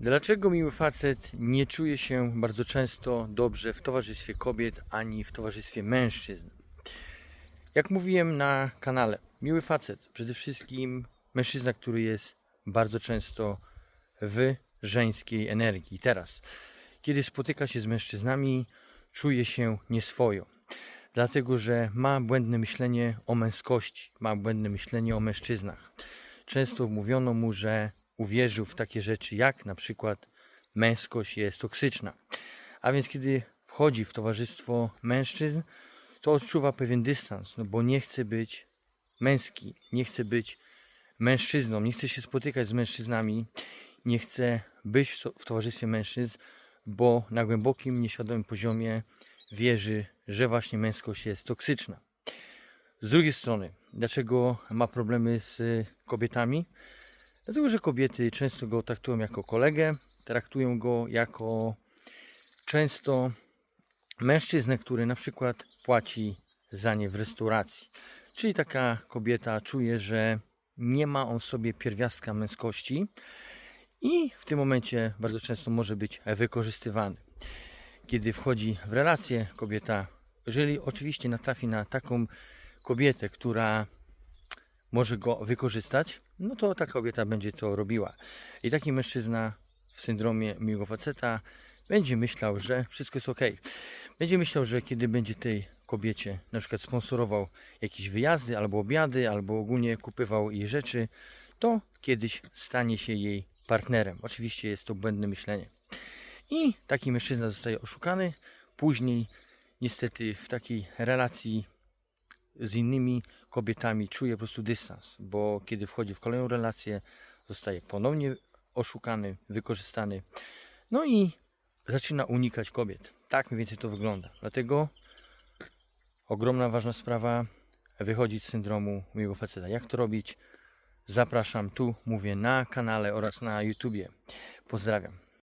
Dlaczego miły facet nie czuje się bardzo często dobrze w towarzystwie kobiet ani w towarzystwie mężczyzn? Jak mówiłem na kanale, miły facet, przede wszystkim mężczyzna, który jest bardzo często w żeńskiej energii. Teraz, kiedy spotyka się z mężczyznami, czuje się nieswojo. Dlatego, że ma błędne myślenie o męskości, ma błędne myślenie o mężczyznach. Często mówiono mu, że uwierzył w takie rzeczy jak na przykład męskość jest toksyczna. A więc kiedy wchodzi w towarzystwo mężczyzn, to odczuwa pewien dystans, no bo nie chce być męski, nie chce być mężczyzną, nie chce się spotykać z mężczyznami, nie chce być w to- w towarzystwie mężczyzn, bo na głębokim, nieświadomym poziomie wierzy, że właśnie męskość jest toksyczna. Z drugiej strony, dlaczego ma problemy z kobietami? Dlatego, że kobiety często go traktują jako kolegę, traktują go jako często mężczyznę, który na przykład płaci za nie w restauracji. Czyli taka kobieta czuje, że nie ma on sobie pierwiastka męskości i w tym momencie bardzo często może być wykorzystywany. Kiedy wchodzi w relację kobieta, jeżeli oczywiście natrafi na taką kobietę, która może go wykorzystać, no to ta kobieta będzie to robiła. I taki mężczyzna w syndromie miłego faceta będzie myślał, że wszystko jest ok. Będzie myślał, że kiedy będzie tej kobiecie na przykład sponsorował jakieś wyjazdy albo obiady, albo ogólnie kupywał jej rzeczy, to kiedyś stanie się jej partnerem. Oczywiście jest to błędne myślenie. I taki mężczyzna zostaje oszukany. Później niestety w takiej relacji z innymi kobietami czuje po prostu dystans, bo kiedy wchodzi w kolejną relację, zostaje ponownie oszukany, wykorzystany. No i zaczyna unikać kobiet. Tak mniej więcej to wygląda. Dlatego ogromna, ważna sprawa wychodzić z syndromu miłego faceta. Jak to robić? Zapraszam tu, mówię na kanale oraz na YouTubie. Pozdrawiam.